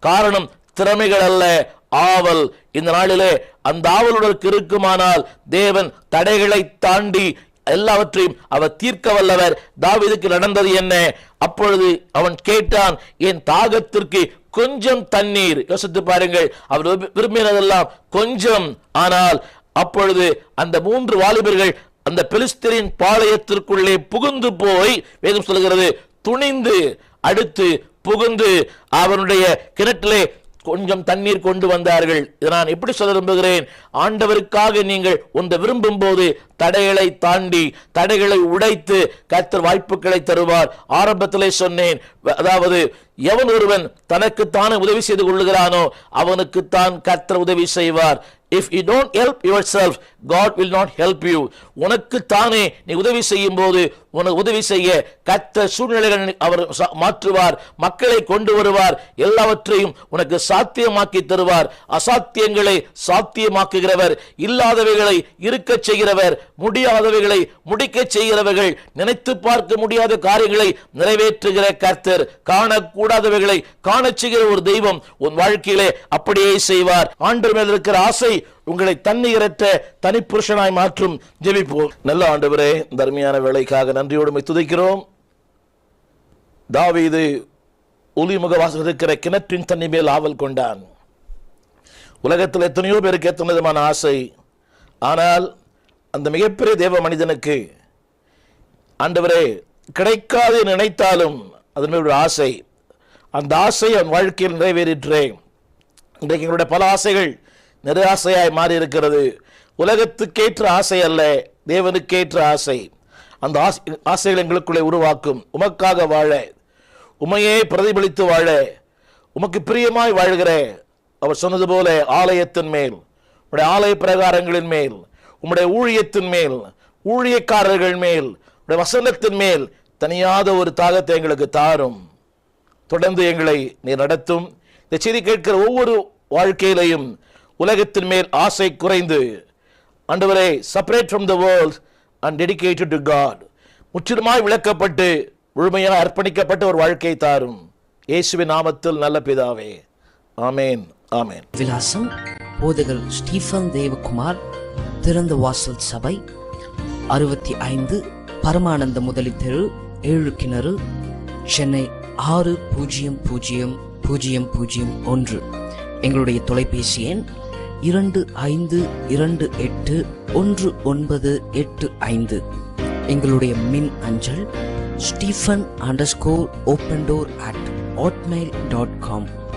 காரணம் திறமைகள் அல்ல ஆவல். இந்த நாளிலே அந்த ஆவலுடன் இருக்குமானால் தேவன் தடைகளை தாண்டி எல்லாவற்றையும் அவர் தீர்க்க வல்லவர். தாவிதுக்கு நடந்தது என்ன? அப்பொழுது அவன் கேட்டான் என் தாகத்திற்கு கொஞ்சம் தண்ணீர். யோசித்து பாருங்கள் அவர் விரும்பினதெல்லாம் கொஞ்சம். ஆனால் அப்பொழுது அந்த மூன்று வாலிபர்கள் அந்த பெலிஸ்தரின் பாளையத்திற்குள்ளே புகுந்து போய் வேதம் சொல்கிறது துணிந்து அடுத்து புகுந்து அவனுடைய கிணற்றிலே கொஞ்சம் தண்ணீர் கொண்டு வந்தார்கள். இதை நான் எப்படி சொல்ல விரும்புகிறேன்? ஆண்டவருக்காக நீங்கள் ஒன்றை விரும்பும் போது தடைகளை தாண்டி தடைகளை உடைத்து கத்தர் வாய்ப்புகளை தருவார். ஆரம்பத்திலே சொன்னேன் அதாவது எவன் ஒருவன் தனக்குத்தானே உதவி செய்து கொள்ளுகிறானோ அவனுக்குத்தான் கத்தர் உதவி செய்வார். If you don't help yourself God will not help you உனக்கு தானே நீ உதவி செய்யும் போது உனக்கு உதவி செய்ய கத்த சூழ்நிலைகள் அவர் மாற்றுவார் மக்களை கொண்டு வருவார் எல்லாவற்றையும் உனக்கு சாத்தியமாக்கி தருவார். அசாத்தியங்களை சாத்தியமாக்குகிறவர் இல்லாதவைகளை இருக்கச் செய்கிறவர் முடியாதவைகளை முடிக்கச் செய்கிறவர்கள் நினைத்து பார்க்க முடியாத காரியங்களை நிறைவேற்றுகிற கர்த்தர். காணக்கூடாதவைகளை காண செய்கிற ஒரு தெய்வம் உன் வாழ்க்கையிலே அப்படியே செய்வார். ஆண்டு மேல் இருக்கிற ஆசை உங்களை தண்ணீரற்ற தனிப்புருஷனாய் மாற்றும் ஜெபிப்போம். நல்ல ஆண்டவரே தர்மியான வேலைக்காக நன்றியோடுமை துதைக்கிறோம். தாவீது ஒளிமுக வாசல் இருக்கிற கிணற்றின் தண்ணி மேல் ஆவல் கொண்டான். உலகத்தில் எத்தனையோ பேருக்கு எத்தனை விதமான ஆசை. ஆனால் அந்த மிகப்பெரிய தேவ மனிதனுக்கு ஆண்டவரே கிடைக்காது நினைத்தாலும் அதன் மேல் ஒரு ஆசை. அந்த ஆசை அவன் வாழ்க்கையில் நிறைவேறிற்றேன் இன்றைக்கு எங்களுடைய பல ஆசைகள் நிராசையாய் மாறி இருக்கிறது உலகத்துக்கேற்ற ஆசை அல்ல தேவனுக்கேற்ற ஆசை. அந்த ஆசை ஆசைகள் எங்களுக்குள்ளே உருவாக்கும். உமக்காக வாழ உமையே பிரதிபலித்து வாழ உமக்கு பிரியமாய் வாழ்கிற அவர் சொன்னது போல ஆலயத்தின் மேல் உடைய ஆலய பிரகாரங்களின் மேல் உம்முடைய ஊழியத்தின் மேல் ஊழியக்காரர்கள் மேல் உடைய வசனத்தின் மேல் தனியாத ஒரு தாகத்தை எங்களுக்கு தாரும். தொடர்ந்து எங்களை நீ நடத்தும். இந்த செய்தி கேட்கிற ஒவ்வொரு வாழ்க்கையிலையும் உலகத்தின் மேல் ஆசை குறைந்து ஆண்டவரே separate from the world and dedicated to God முற்றிலுமாய் விளக்கப்பட்டு முழுமையாக அர்ப்பணிக்கப்பட்ட ஒரு வாழ்க்கை தாரும். இயேசுவின் நாமத்தில் நல்ல பிதாவே. ஆமேன் ஆமேன். விலாசம் போதகர் ஸ்டீஃபன் தேவகுமார் திறந்த வாசல் சபை அறுபத்தி ஐந்து பரமானந்த முதலி தெரு ஏழு கிணறு சென்னை ஆறு பூஜ்ஜியம் பூஜ்ஜியம் பூஜ்ஜியம் பூஜ்ஜியம் ஒன்று. எங்களுடைய தொலைபேசி எண் இரண்டு ஐந்து இரண்டு எட்டு ஒன்று ஒன்பது எட்டு ஐந்து. எங்களுடைய மின் அஞ்சல் Stephen underscore open door at Hotmail dot com